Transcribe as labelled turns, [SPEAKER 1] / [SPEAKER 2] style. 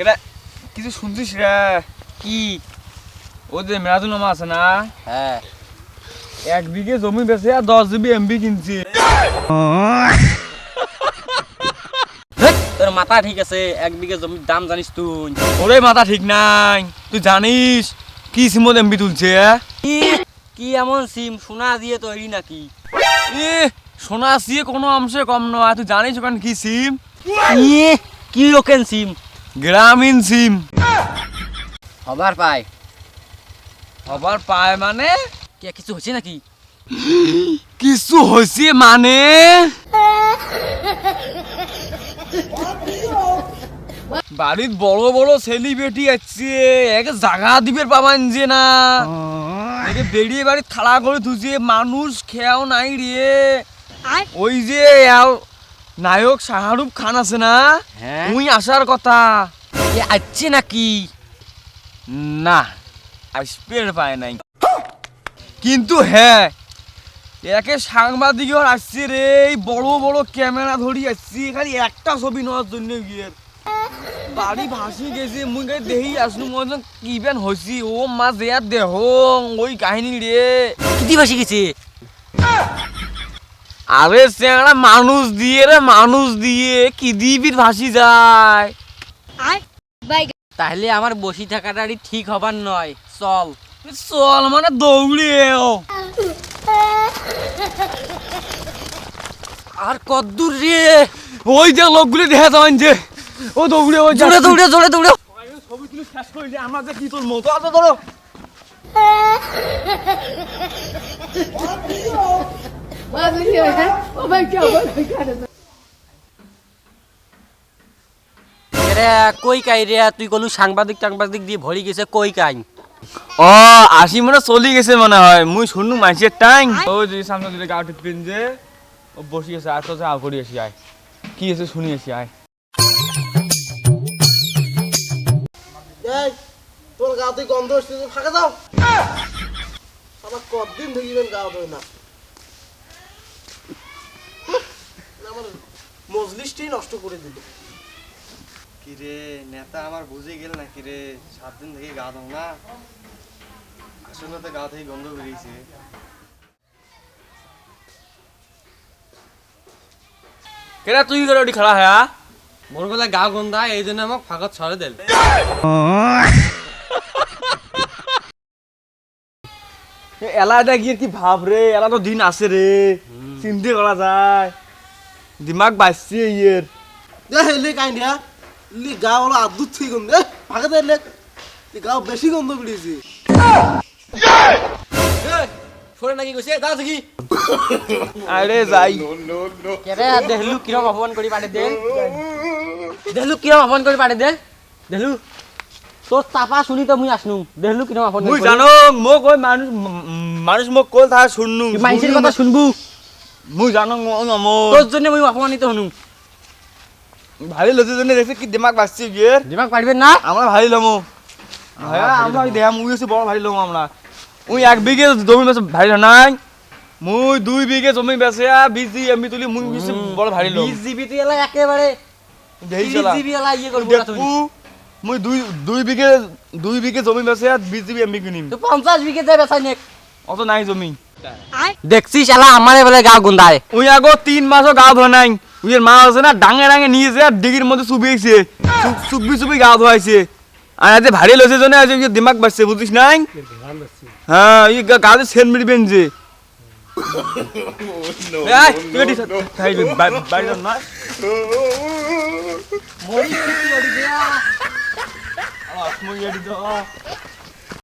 [SPEAKER 1] এটা কিছু শুনছিস রে?
[SPEAKER 2] কি?
[SPEAKER 1] ওদের মেরাজুল মামা আছে না?
[SPEAKER 2] হ্যাঁ।
[SPEAKER 1] এক বিঘে জমি বেচে আর দশ জিবি এমবি কিনছি।
[SPEAKER 2] তোর মাথা ঠিক আছে এক বিঘে জমির দাম জানিস তুই।
[SPEAKER 1] ওরে মাথা ঠিক নাই তুই জানিস কি সিমত এমবি তুলছে
[SPEAKER 2] কি এমন সিম? সোনা দিয়ে তৈরি নাকি?
[SPEAKER 1] এ সোনা সিয়ে কোনো অংশে কম নয়। তুই জানিস ওখানে কি সিম?
[SPEAKER 2] ইয়ে, কি রকম সিম?
[SPEAKER 1] গ্রামীণ সিম।
[SPEAKER 2] হবার পায়
[SPEAKER 1] আবার পায় মানে?
[SPEAKER 2] কে কিছু হচ্ছে নাকি?
[SPEAKER 1] কিছু হয়েছে মানে? বাড়ির বড় বড় সেলিব্রিটি আছে। এক জাগা দিবে পাবান যে না। বেরিয়ে বাড়ি থাড়া করে ধুছে মানুষ খেয়াও নাই রে। ওই যে নায়ক শাহরুখ খান আছে না?
[SPEAKER 2] হ্যাঁ।
[SPEAKER 1] উই আসার কথা।
[SPEAKER 2] এ আসছে নাকি?
[SPEAKER 1] না আসবে পায় নাই। কিন্তু হ্যাঁ একে সাংবাদিক আসছে রে বড় বড় ক্যামেরা ধরি আসছি খালি একটা ছবি নেওয়ার জন্য গিয়ে। বাড়ি ভাসি গেছে মুই গাই দেহি আসনু মই যেন কি বেন হইছি ও মা দেয়া দেহ ওই কাহিনী রে
[SPEAKER 2] কিতি বাসি গেছে?
[SPEAKER 1] আরে চেংড়া মানুষ দিয়ে রে মানুষ দিয়ে কি দিবি ভাসি যায়?
[SPEAKER 2] তাহলে আমার বসি থাকাটারই ঠিক হবার নয় চল।
[SPEAKER 1] চল মানে দৌড়ে
[SPEAKER 2] আর কদ্দূর রে
[SPEAKER 1] ওই যে লোকগুলি দেখা যাবেন যে। ও দৌড়ে ওই
[SPEAKER 2] দৌড়ে দৌড়ে দৌড়ে দৌড়ে।
[SPEAKER 1] ছবি তুলে শেষ করে যে আমরা যে কি তোর মতো আছে ধরো।
[SPEAKER 2] কই কাই রে? তুই কলু সাংবাদিক টাংবাদিক দিয়ে ভরি গেছে কই কাই?
[SPEAKER 1] ও আসি মনে চলি গেছে মনে হয়। মুই শুনু মাইসের টাইম ও যে সামনে দিকে গাও টিপিন যে ও বসি গেছে আর তো যা করি আসি আয়। কি আছে শুনি আসি আয়।
[SPEAKER 3] তোর গাতে গন্ধ আসছে তুমি ফাঁকা দাও আমার কতদিন গাও ধরে না। আমার মজলিসটাই নষ্ট করে দিল।
[SPEAKER 4] কিরে নেতা আমার বুঝে গেল না কিরে সাত দিন থেকে গা দাও না। আসলে তো গা থেকে গন্ধ বেরিয়েছে।
[SPEAKER 1] কেডা তুই করে ওটি খাড়া হ্যাঁ?
[SPEAKER 4] মোর গলা গা গন্ধা এই জন্য আমাকে ফাঁকত ছড়ে দিল।
[SPEAKER 1] এলাদা গিয়ে কি ভাব রে? এলা তো দিন আছে রে। চিন্তা করা যায়। দিমাগ বাঁচছে ইয়ের।
[SPEAKER 3] হেলে কাই না লি গা হলো আদুত থেকে গন্ধ ফাঁকা দেয় লেখ গাও বেশি গন্ধ বেরিয়েছে
[SPEAKER 2] সরে নাকি কইছে? দাও দেখি।
[SPEAKER 1] আরে যাই।
[SPEAKER 2] কেরে দেহলু কিরম অপমান করি পারে দে দেহলু কিরম অপমান করি পারে দে দেহলু। তোর চাপা শুনি তো মুই আসনু দেহলু কিরম অপমান
[SPEAKER 1] মুই জানো মোক ওই মানুষ মানুষ মোক কল তাহা শুননু
[SPEAKER 2] মানুষের কথা শুনবু?
[SPEAKER 1] মুই জানো আমার
[SPEAKER 2] তোর জন্য মুই অপমানিত হনু
[SPEAKER 1] ভারী লজে জন্য দেখছে কি দিমাগ বাঁচছে গিয়ের
[SPEAKER 2] দিমাগ পারবেন না?
[SPEAKER 1] আমরা ভারী লমো। হ্যাঁ আমরা দেহা মুই হচ্ছে বড় ভারী লমো আমরা ওই এক বিঘে জমি বেছে ভারী নাই। মুই দুই বিঘে জমি বেছে বীজ দি এমনি তুলি মুই হচ্ছে বড় ভারী লম।
[SPEAKER 2] বিশ জিবি তুই এলা একেবারে
[SPEAKER 1] চলা
[SPEAKER 2] জিবি এলা ইয়ে করব
[SPEAKER 1] মুই দুই দুই বিঘে দুই বিঘে জমি বেছে বীজ দিবি এমনি কিনিম
[SPEAKER 2] তুই পঞ্চাশ বিঘে দে বেচাই নেক
[SPEAKER 1] অত নাই জমি
[SPEAKER 2] দেখছিস এলা আমারে বলে গা গুন্দায়
[SPEAKER 1] ওই আগো তিন মাসও গা ধোয়া নাই উইয়ের মা আছে না ডাঙে ডাঙে নিয়েছে আর ডিগির মধ্যে চুবিয়েছে চুবি চুবি গা ধোয়াইছে আর আজ ভারী লইছে জন্য আজ ইয়ে দিমাগ বাড়ছে বুঝিস নাই হ্যাঁ এই গা- গাতে সেন মিলবেন যে এই, তুই এটি থা- থাইবি, বা- বাড়ি যান না আহ, মুই এটি তো, আহ।